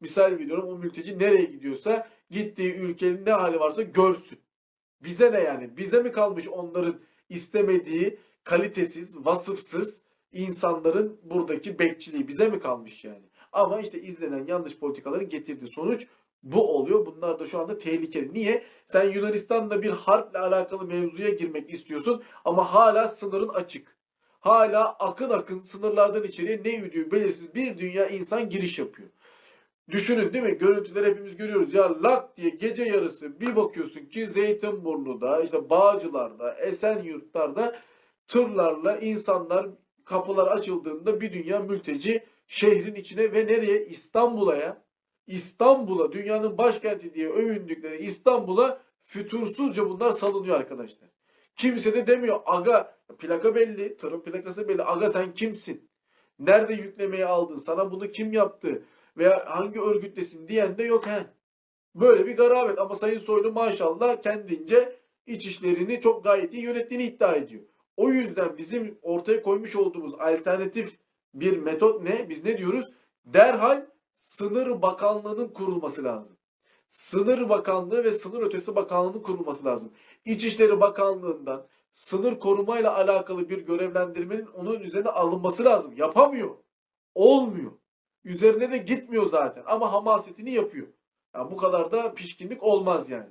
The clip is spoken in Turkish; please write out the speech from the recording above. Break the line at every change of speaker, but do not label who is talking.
Misal veriyorum o mülteci nereye gidiyorsa gittiği ülkenin ne hali varsa görsün. Bize ne yani? Bize mi kalmış onların istemediği kalitesiz, vasıfsız insanların buradaki bekçiliği bize mi kalmış yani? Ama işte izlenen yanlış politikaların getirdiği sonuç bu oluyor. Bunlar da şu anda tehlikeli. Niye? Sen Yunanistan'la bir harple alakalı mevzuya girmek istiyorsun ama hala sınırın açık. Hala akın akın sınırlardan içeriye ne yürüdüğü belirsiz bir dünya insan giriş yapıyor. Düşünün değil mi? Görüntüler hepimiz görüyoruz. Ya lak diye gece yarısı bir bakıyorsun ki Zeytinburnu'da, işte Bağcılar'da, Esenyurt'larda tırlarla insanlar kapılar açıldığında bir dünya mülteci şehrin içine ve nereye? İstanbul'a ya. İstanbul'a, dünyanın başkenti diye övündükleri İstanbul'a fütursuzca bunlar salınıyor arkadaşlar. Kimse de demiyor aga plaka belli, tırın plakası belli. Aga sen kimsin? Nerede yüklemeyi aldın? Sana bunu kim yaptı? Veya hangi örgütlesin diyen de yok he. Böyle bir garabet ama Sayın Soylu maşallah kendince iç işlerini çok gayet iyi yönettiğini iddia ediyor. O yüzden bizim ortaya koymuş olduğumuz alternatif bir metot ne? Biz ne diyoruz? Derhal sınır bakanlığının kurulması lazım. Sınır Bakanlığı ve Sınır Ötesi Bakanlığı'nın kurulması lazım. İçişleri Bakanlığı'ndan sınır korumayla alakalı bir görevlendirmenin onun üzerine alınması lazım. Yapamıyor. Olmuyor. Üzerine de gitmiyor zaten ama hamasetini yapıyor. Yani bu kadar da pişkinlik olmaz yani.